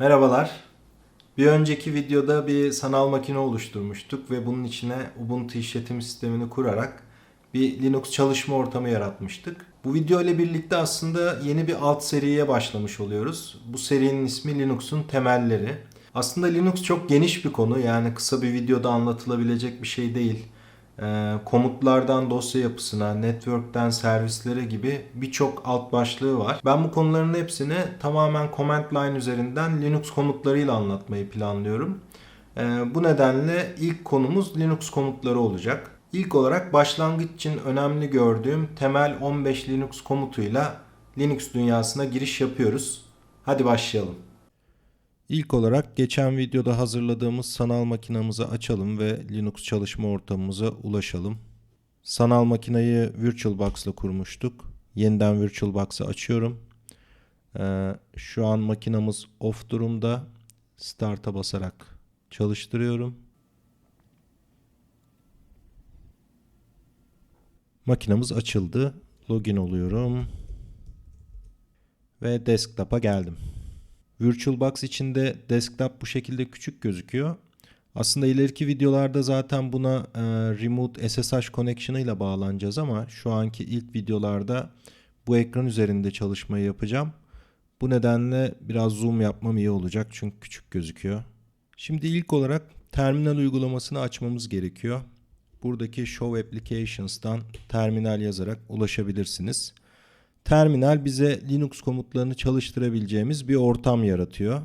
Merhabalar. Bir önceki videoda bir sanal makine oluşturmuştuk ve bunun içine Ubuntu işletim sistemini kurarak bir Linux çalışma ortamı yaratmıştık. Bu video ile birlikte aslında yeni bir alt seriye başlamış oluyoruz. Bu serinin ismi Linux'un temelleri. Aslında Linux çok geniş bir konu yani kısa bir videoda anlatılabilecek bir şey değil. Ee, komutlardan dosya yapısına, network'ten servislere gibi birçok alt başlığı var. Ben bu konuların hepsini tamamen command line üzerinden Linux komutlarıyla anlatmayı planlıyorum. Ee, bu nedenle ilk konumuz Linux komutları olacak. İlk olarak başlangıç için önemli gördüğüm temel 15 Linux komutuyla Linux dünyasına giriş yapıyoruz. Hadi başlayalım. İlk olarak geçen videoda hazırladığımız sanal makinamızı açalım ve Linux çalışma ortamımıza ulaşalım. Sanal makinayı VirtualBox ile kurmuştuk. Yeniden VirtualBox'ı açıyorum. Ee, şu an makinamız off durumda. Start'a basarak çalıştırıyorum. Makinamız açıldı. Login oluyorum. Ve desktop'a geldim. VirtualBox içinde desktop bu şekilde küçük gözüküyor. Aslında ileriki videolarda zaten buna e, Remote SSH Connection ile bağlanacağız ama şu anki ilk videolarda bu ekran üzerinde çalışmayı yapacağım. Bu nedenle biraz zoom yapmam iyi olacak çünkü küçük gözüküyor. Şimdi ilk olarak terminal uygulamasını açmamız gerekiyor. Buradaki Show Applications'tan terminal yazarak ulaşabilirsiniz. Terminal bize Linux komutlarını çalıştırabileceğimiz bir ortam yaratıyor.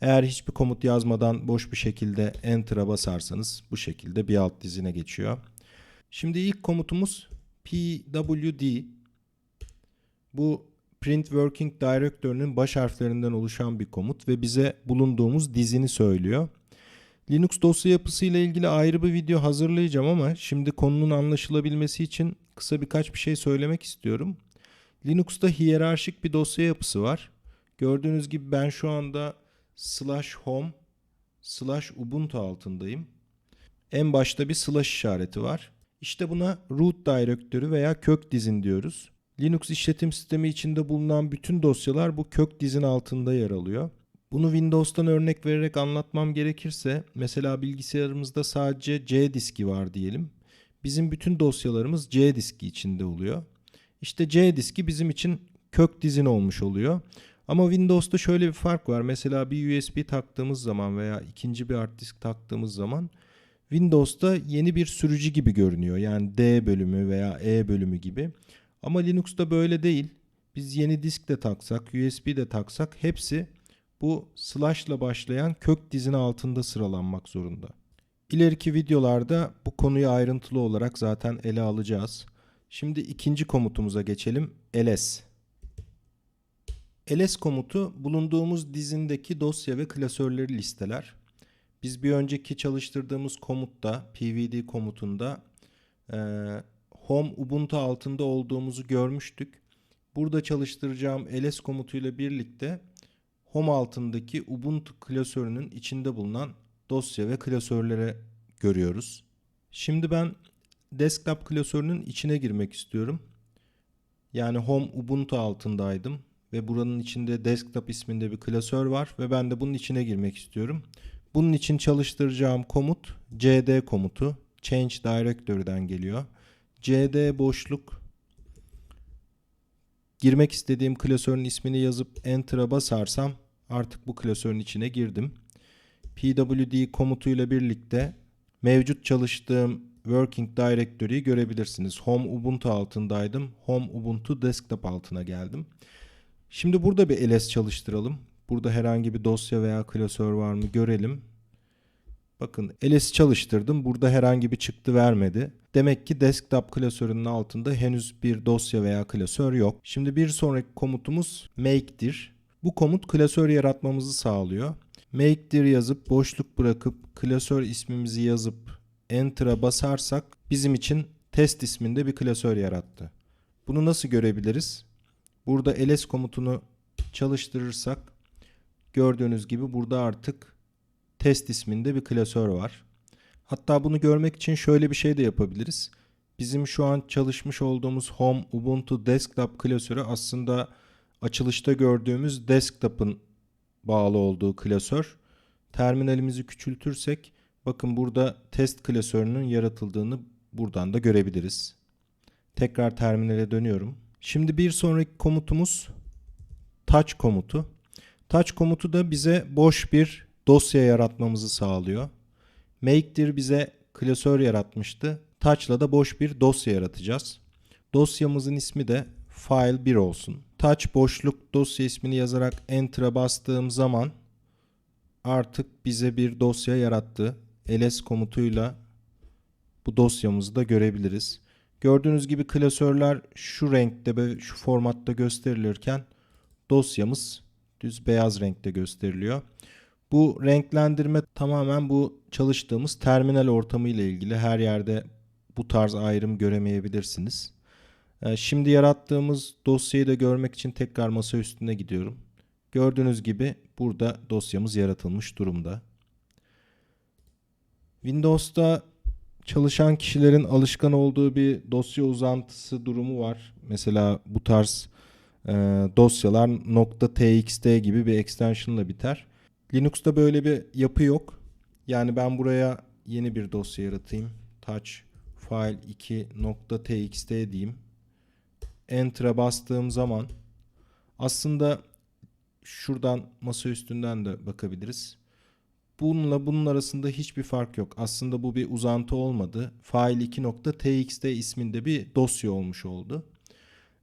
Eğer hiçbir komut yazmadan boş bir şekilde Enter'a basarsanız bu şekilde bir alt dizine geçiyor. Şimdi ilk komutumuz pwd. Bu Print Working Directory'nin baş harflerinden oluşan bir komut ve bize bulunduğumuz dizini söylüyor. Linux dosya yapısı ile ilgili ayrı bir video hazırlayacağım ama şimdi konunun anlaşılabilmesi için kısa birkaç bir şey söylemek istiyorum. Linux'ta hiyerarşik bir dosya yapısı var. Gördüğünüz gibi ben şu anda slash home slash ubuntu altındayım. En başta bir slash işareti var. İşte buna root directory veya kök dizin diyoruz. Linux işletim sistemi içinde bulunan bütün dosyalar bu kök dizin altında yer alıyor. Bunu Windows'tan örnek vererek anlatmam gerekirse mesela bilgisayarımızda sadece C diski var diyelim. Bizim bütün dosyalarımız C diski içinde oluyor. İşte C diski bizim için kök dizin olmuş oluyor. Ama Windows'ta şöyle bir fark var. Mesela bir USB taktığımız zaman veya ikinci bir hard disk taktığımız zaman Windows'ta yeni bir sürücü gibi görünüyor. Yani D bölümü veya E bölümü gibi. Ama Linux'ta böyle değil. Biz yeni disk de taksak, USB de taksak hepsi bu slash ile başlayan kök dizin altında sıralanmak zorunda. İleriki videolarda bu konuyu ayrıntılı olarak zaten ele alacağız. Şimdi ikinci komutumuza geçelim. ls. ls komutu bulunduğumuz dizindeki dosya ve klasörleri listeler. Biz bir önceki çalıştırdığımız komutta, pvd komutunda e, home ubuntu altında olduğumuzu görmüştük. Burada çalıştıracağım ls komutuyla birlikte home altındaki ubuntu klasörünün içinde bulunan dosya ve klasörlere görüyoruz. Şimdi ben desktop klasörünün içine girmek istiyorum. Yani home ubuntu altındaydım ve buranın içinde desktop isminde bir klasör var ve ben de bunun içine girmek istiyorum. Bunun için çalıştıracağım komut cd komutu. Change directory'den geliyor. cd boşluk girmek istediğim klasörün ismini yazıp enter'a basarsam artık bu klasörün içine girdim. pwd komutuyla birlikte mevcut çalıştığım Working Directory'yi görebilirsiniz. Home Ubuntu altındaydım. Home Ubuntu Desktop altına geldim. Şimdi burada bir ls çalıştıralım. Burada herhangi bir dosya veya klasör var mı görelim. Bakın ls çalıştırdım. Burada herhangi bir çıktı vermedi. Demek ki desktop klasörünün altında henüz bir dosya veya klasör yok. Şimdi bir sonraki komutumuz make'dir. Bu komut klasör yaratmamızı sağlıyor. Make'dir yazıp boşluk bırakıp klasör ismimizi yazıp Enter'a basarsak bizim için test isminde bir klasör yarattı. Bunu nasıl görebiliriz? Burada ls komutunu çalıştırırsak gördüğünüz gibi burada artık test isminde bir klasör var. Hatta bunu görmek için şöyle bir şey de yapabiliriz. Bizim şu an çalışmış olduğumuz Home Ubuntu Desktop klasörü aslında açılışta gördüğümüz desktop'ın bağlı olduğu klasör. Terminalimizi küçültürsek bakın burada test klasörünün yaratıldığını buradan da görebiliriz. Tekrar terminale dönüyorum. Şimdi bir sonraki komutumuz touch komutu. Touch komutu da bize boş bir dosya yaratmamızı sağlıyor. Make'dir bize klasör yaratmıştı. Touch'la da boş bir dosya yaratacağız. Dosyamızın ismi de file 1 olsun. Touch boşluk dosya ismini yazarak enter'a bastığım zaman artık bize bir dosya yarattı. Ls komutuyla bu dosyamızı da görebiliriz. Gördüğünüz gibi klasörler şu renkte ve şu formatta gösterilirken dosyamız düz beyaz renkte gösteriliyor. Bu renklendirme tamamen bu çalıştığımız terminal ortamı ile ilgili. Her yerde bu tarz ayrım göremeyebilirsiniz. Ee, şimdi yarattığımız dosyayı da görmek için tekrar masa üstüne gidiyorum. Gördüğünüz gibi burada dosyamız yaratılmış durumda. Windows'ta çalışan kişilerin alışkan olduğu bir dosya uzantısı durumu var. Mesela bu tarz e, dosyalar .txt gibi bir extension ile biter. Linux'ta böyle bir yapı yok. Yani ben buraya yeni bir dosya yaratayım. Touch file 2.txt diyeyim. Enter'a bastığım zaman aslında şuradan masa üstünden de bakabiliriz. Bununla bunun arasında hiçbir fark yok. Aslında bu bir uzantı olmadı. File 2.txt isminde bir dosya olmuş oldu.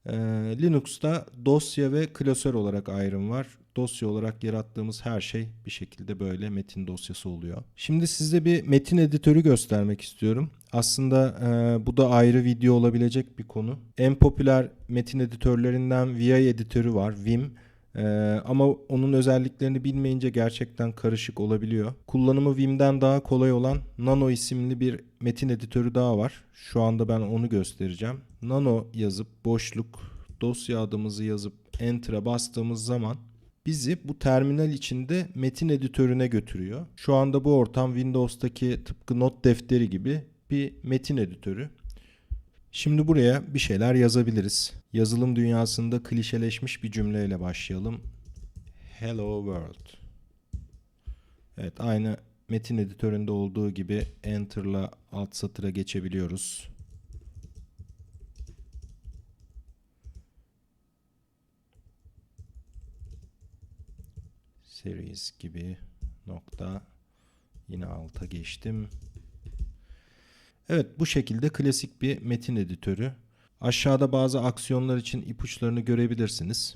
Ee, Linux'ta dosya ve klasör olarak ayrım var. Dosya olarak yarattığımız her şey bir şekilde böyle metin dosyası oluyor. Şimdi size bir metin editörü göstermek istiyorum. Aslında e, bu da ayrı video olabilecek bir konu. En popüler metin editörlerinden VI editörü var, Vim. Ee, ama onun özelliklerini bilmeyince gerçekten karışık olabiliyor. Kullanımı Vim'den daha kolay olan Nano isimli bir metin editörü daha var. Şu anda ben onu göstereceğim. Nano yazıp boşluk dosya adımızı yazıp Enter'a bastığımız zaman bizi bu terminal içinde metin editörüne götürüyor. Şu anda bu ortam Windows'taki tıpkı not defteri gibi bir metin editörü. Şimdi buraya bir şeyler yazabiliriz. Yazılım dünyasında klişeleşmiş bir cümleyle başlayalım. Hello world. Evet aynı metin editöründe olduğu gibi Enter'la alt satıra geçebiliyoruz. Series gibi nokta yine alta geçtim. Evet bu şekilde klasik bir metin editörü. Aşağıda bazı aksiyonlar için ipuçlarını görebilirsiniz.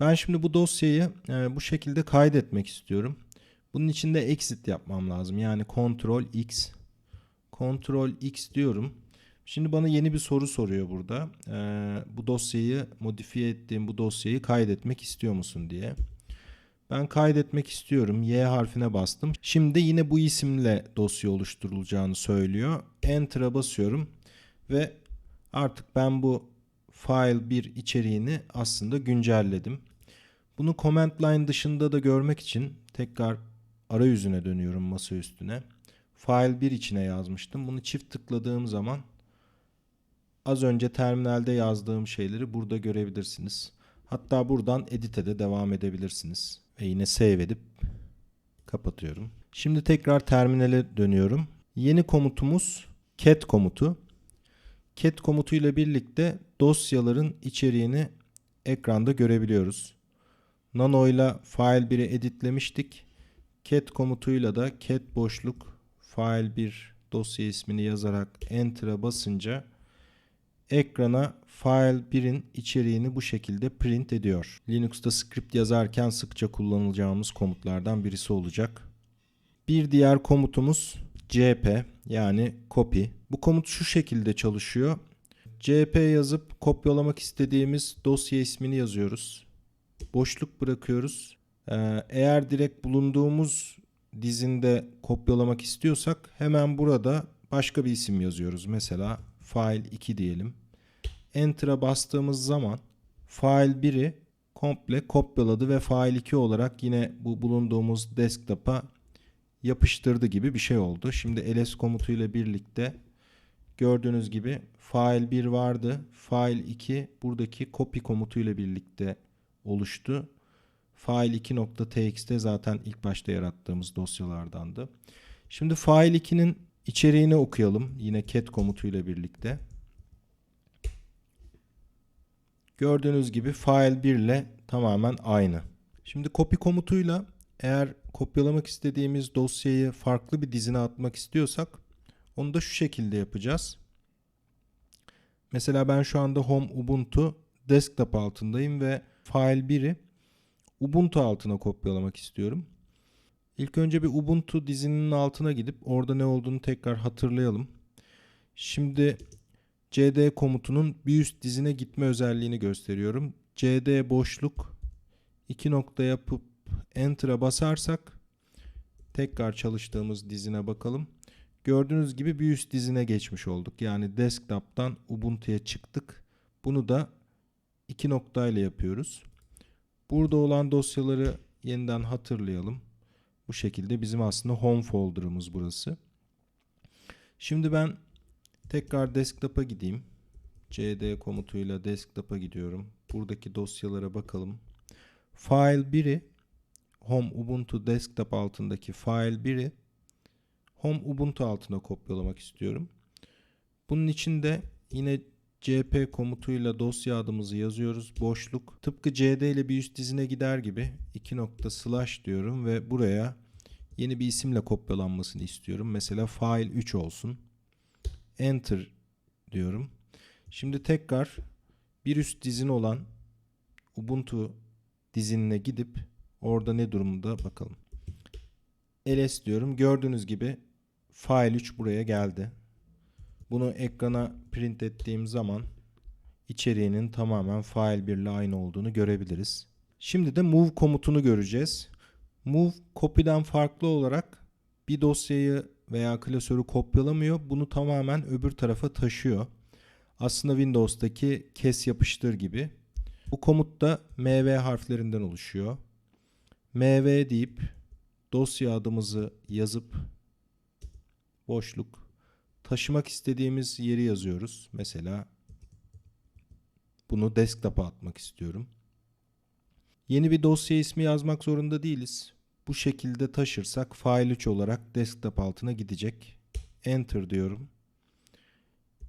Ben şimdi bu dosyayı e, bu şekilde kaydetmek istiyorum. Bunun için de exit yapmam lazım. Yani Ctrl X. Ctrl X diyorum. Şimdi bana yeni bir soru soruyor burada. E, bu dosyayı modifiye ettiğim bu dosyayı kaydetmek istiyor musun diye. Ben kaydetmek istiyorum. Y harfine bastım. Şimdi yine bu isimle dosya oluşturulacağını söylüyor. Enter'a basıyorum ve artık ben bu file 1 içeriğini aslında güncelledim. Bunu command line dışında da görmek için tekrar arayüzüne dönüyorum masa üstüne. File 1 içine yazmıştım. Bunu çift tıkladığım zaman az önce terminalde yazdığım şeyleri burada görebilirsiniz. Hatta buradan edit'e de devam edebilirsiniz. Ve yine save edip kapatıyorum. Şimdi tekrar terminale dönüyorum. Yeni komutumuz cat komutu. Cat komutu ile birlikte dosyaların içeriğini ekranda görebiliyoruz. Nano ile file 1'i editlemiştik. Cat komutuyla da cat boşluk file 1 dosya ismini yazarak enter'a basınca ekrana file 1'in içeriğini bu şekilde print ediyor. Linux'ta script yazarken sıkça kullanılacağımız komutlardan birisi olacak. Bir diğer komutumuz cp yani copy. Bu komut şu şekilde çalışıyor. cp yazıp kopyalamak istediğimiz dosya ismini yazıyoruz. Boşluk bırakıyoruz. Ee, eğer direkt bulunduğumuz dizinde kopyalamak istiyorsak hemen burada başka bir isim yazıyoruz. Mesela file 2 diyelim. Enter'a bastığımız zaman file 1'i komple kopyaladı ve file 2 olarak yine bu bulunduğumuz desktop'a yapıştırdı gibi bir şey oldu. Şimdi ls komutuyla birlikte gördüğünüz gibi file 1 vardı. File 2 buradaki copy komutuyla birlikte oluştu. file2.txt zaten ilk başta yarattığımız dosyalardandı. Şimdi file2'nin içeriğini okuyalım. Yine cat komutuyla birlikte. Gördüğünüz gibi file 1 ile tamamen aynı. Şimdi copy komutuyla eğer kopyalamak istediğimiz dosyayı farklı bir dizine atmak istiyorsak onu da şu şekilde yapacağız. Mesela ben şu anda Home Ubuntu desktop altındayım ve file 1'i Ubuntu altına kopyalamak istiyorum. İlk önce bir Ubuntu dizinin altına gidip orada ne olduğunu tekrar hatırlayalım. Şimdi cd komutunun bir üst dizine gitme özelliğini gösteriyorum. cd boşluk iki nokta yapıp enter'a basarsak tekrar çalıştığımız dizine bakalım. Gördüğünüz gibi bir üst dizine geçmiş olduk. Yani desktop'tan Ubuntu'ya çıktık. Bunu da iki noktayla yapıyoruz. Burada olan dosyaları yeniden hatırlayalım. Bu şekilde bizim aslında home folder'ımız burası. Şimdi ben tekrar desktop'a gideyim. cd komutuyla desktop'a gidiyorum. Buradaki dosyalara bakalım. File 1'i Home Ubuntu Desktop altındaki file 1'i Home Ubuntu altına kopyalamak istiyorum. Bunun için de yine cp komutuyla dosya adımızı yazıyoruz. Boşluk. Tıpkı cd ile bir üst dizine gider gibi 2 nokta slash diyorum ve buraya yeni bir isimle kopyalanmasını istiyorum. Mesela file 3 olsun. Enter diyorum. Şimdi tekrar bir üst dizin olan Ubuntu dizinine gidip orada ne durumda bakalım. ls diyorum. Gördüğünüz gibi file 3 buraya geldi. Bunu ekrana print ettiğim zaman içeriğinin tamamen file 1 ile aynı olduğunu görebiliriz. Şimdi de move komutunu göreceğiz. Move copy'den farklı olarak bir dosyayı veya klasörü kopyalamıyor. Bunu tamamen öbür tarafa taşıyor. Aslında Windows'taki kes yapıştır gibi. Bu komut da mv harflerinden oluşuyor. mv deyip dosya adımızı yazıp boşluk taşımak istediğimiz yeri yazıyoruz. Mesela bunu desktop'a atmak istiyorum. Yeni bir dosya ismi yazmak zorunda değiliz. Bu şekilde taşırsak file 3 olarak desktop altına gidecek. Enter diyorum.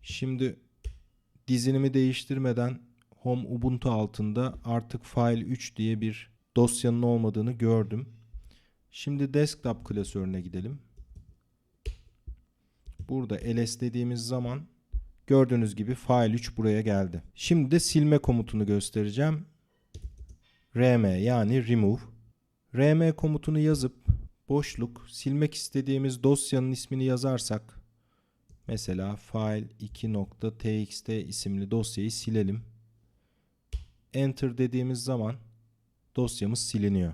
Şimdi dizinimi değiştirmeden Home Ubuntu altında artık file 3 diye bir dosyanın olmadığını gördüm. Şimdi desktop klasörüne gidelim. Burada ls dediğimiz zaman gördüğünüz gibi file 3 buraya geldi. Şimdi de silme komutunu göstereceğim. rm yani remove. Rm komutunu yazıp boşluk silmek istediğimiz dosyanın ismini yazarsak mesela file 2.txt isimli dosyayı silelim. Enter dediğimiz zaman dosyamız siliniyor.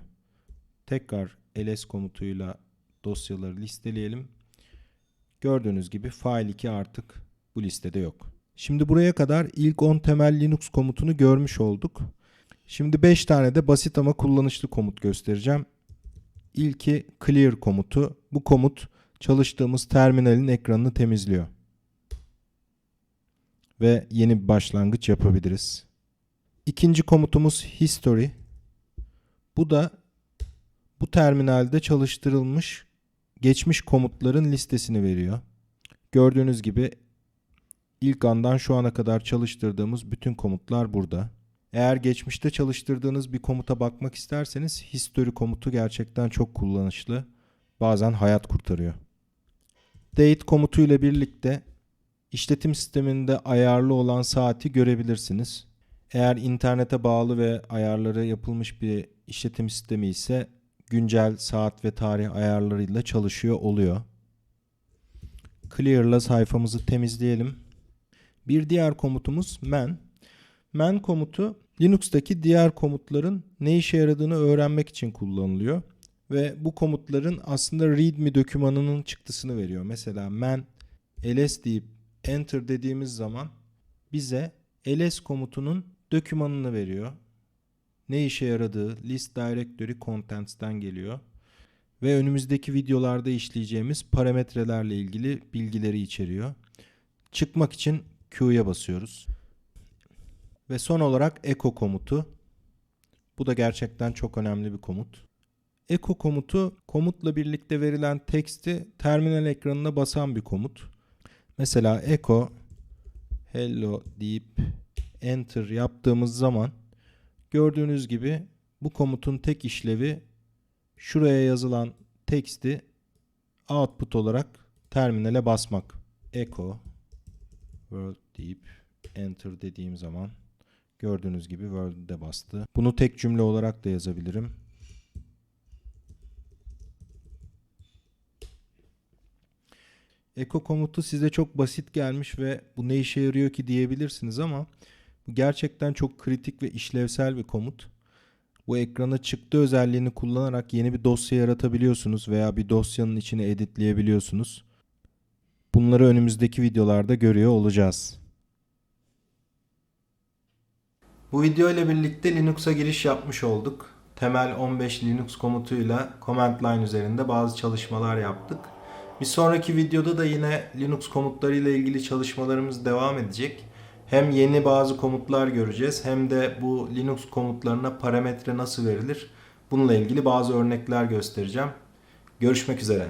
Tekrar ls komutuyla dosyaları listeleyelim. Gördüğünüz gibi file 2 artık bu listede yok. Şimdi buraya kadar ilk 10 temel Linux komutunu görmüş olduk. Şimdi 5 tane de basit ama kullanışlı komut göstereceğim. İlki clear komutu. Bu komut çalıştığımız terminalin ekranını temizliyor. Ve yeni bir başlangıç yapabiliriz. İkinci komutumuz history. Bu da bu terminalde çalıştırılmış geçmiş komutların listesini veriyor. Gördüğünüz gibi ilk andan şu ana kadar çalıştırdığımız bütün komutlar burada. Eğer geçmişte çalıştırdığınız bir komuta bakmak isterseniz history komutu gerçekten çok kullanışlı. Bazen hayat kurtarıyor. Date komutu ile birlikte işletim sisteminde ayarlı olan saati görebilirsiniz. Eğer internete bağlı ve ayarları yapılmış bir işletim sistemi ise güncel saat ve tarih ayarlarıyla çalışıyor oluyor. Clear'la sayfamızı temizleyelim. Bir diğer komutumuz man. Man komutu Linux'taki diğer komutların ne işe yaradığını öğrenmek için kullanılıyor. Ve bu komutların aslında readme dokümanının çıktısını veriyor. Mesela man ls deyip enter dediğimiz zaman bize ls komutunun dokümanını veriyor ne işe yaradığı list directory contents'ten geliyor ve önümüzdeki videolarda işleyeceğimiz parametrelerle ilgili bilgileri içeriyor. Çıkmak için Q'ya basıyoruz. Ve son olarak echo komutu. Bu da gerçekten çok önemli bir komut. Echo komutu komutla birlikte verilen teksti terminal ekranına basan bir komut. Mesela echo hello deyip enter yaptığımız zaman gördüğünüz gibi bu komutun tek işlevi şuraya yazılan teksti output olarak terminale basmak. Echo world deyip enter dediğim zaman gördüğünüz gibi world'de bastı. Bunu tek cümle olarak da yazabilirim. Echo komutu size çok basit gelmiş ve bu ne işe yarıyor ki diyebilirsiniz ama bu gerçekten çok kritik ve işlevsel bir komut. Bu ekrana çıktı özelliğini kullanarak yeni bir dosya yaratabiliyorsunuz veya bir dosyanın içine editleyebiliyorsunuz. Bunları önümüzdeki videolarda görüyor olacağız. Bu video ile birlikte Linux'a giriş yapmış olduk. Temel 15 Linux komutuyla command line üzerinde bazı çalışmalar yaptık. Bir sonraki videoda da yine Linux komutlarıyla ilgili çalışmalarımız devam edecek. Hem yeni bazı komutlar göreceğiz hem de bu Linux komutlarına parametre nasıl verilir bununla ilgili bazı örnekler göstereceğim. Görüşmek üzere.